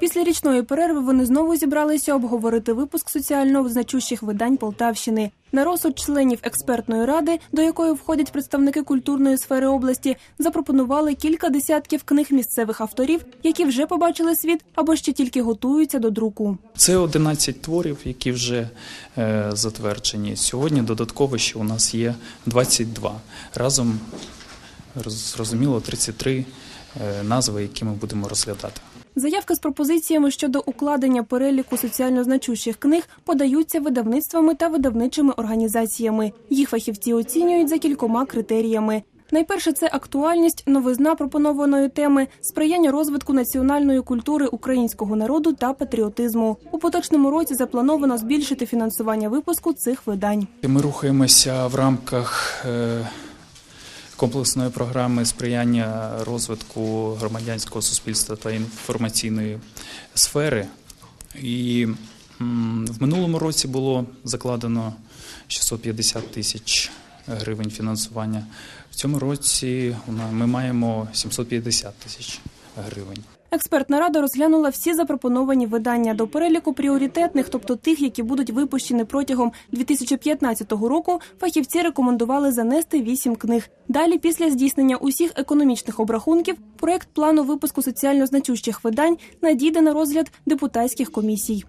Після річної перерви вони знову зібралися обговорити випуск соціально значущих видань Полтавщини. На розсуд членів експертної ради, до якої входять представники культурної сфери області, запропонували кілька десятків книг місцевих авторів, які вже побачили світ або ще тільки готуються до друку. Це 11 творів, які вже е, затверджені. Сьогодні додатково ще у нас є 22. Разом зрозуміло 33 е, назви, які ми будемо розглядати. Заявки з пропозиціями щодо укладення переліку соціально значущих книг подаються видавництвами та видавничими організаціями. Їх фахівці оцінюють за кількома критеріями. Найперше це актуальність, новизна пропонованої теми, сприяння розвитку національної культури українського народу та патріотизму. У поточному році заплановано збільшити фінансування випуску цих видань. Ми рухаємося в рамках е, комплексної програми сприяння розвитку громадянського суспільства та інформаційної сфери. І в минулому році було закладено 650 тисяч гривень фінансування. В цьому році ми маємо 750 тисяч гривень. Експертна рада розглянула всі запропоновані видання до переліку пріоритетних, тобто тих, які будуть випущені протягом 2015 року. Фахівці рекомендували занести вісім книг. Далі, після здійснення усіх економічних обрахунків, проект плану випуску соціально значущих видань надійде на розгляд депутатських комісій.